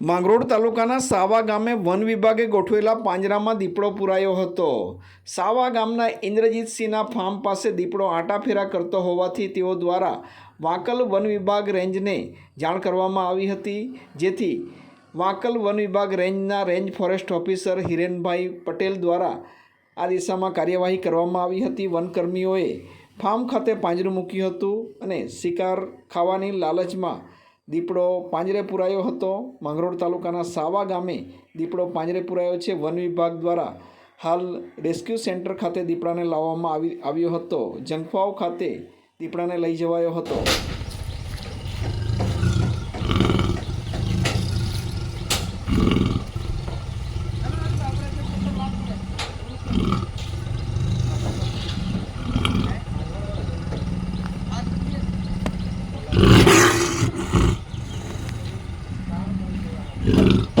માંગરોળ તાલુકાના સાવા ગામે વન વિભાગે ગોઠવેલા પાંજરામાં દીપડો પુરાયો હતો. સાવા ગામના ઇન્દ્રજીતસિંહના ફાર્મ પાસે દીપડો આંટાફેરા કરતો હોવાથી તેઓ દ્વારા વાંકલ વન વિભાગ રેન્જને જાણ કરવામાં આવી હતી. જેથી વાંકલ વન વિભાગ રેન્જના range forest officer Hirenbhai Patel દ્વારા આ દિશામાં કાર્યવાહી કરવામાં આવી હતી. વનકર્મીઓએ ફાર્મ ખાતે પાંજરું મૂક્યું હતું અને શિકાર ખાવાની લાલચમાં દીપડો પાંજરે પુરાયો હતો. માંગરોળ તાલુકાના સાવા ગામે દીપડો પાંજરે પુરાયો છે. વન વિભાગ દ્વારા હાલ રેસ્ક્યુ સેન્ટર ખાતે દીપડાને લાવવામાં આવી, આવ્યો હતો. જંગફાઓ ખાતે દીપડાને લઈ જવાયો હતો. Yeah. Yeah.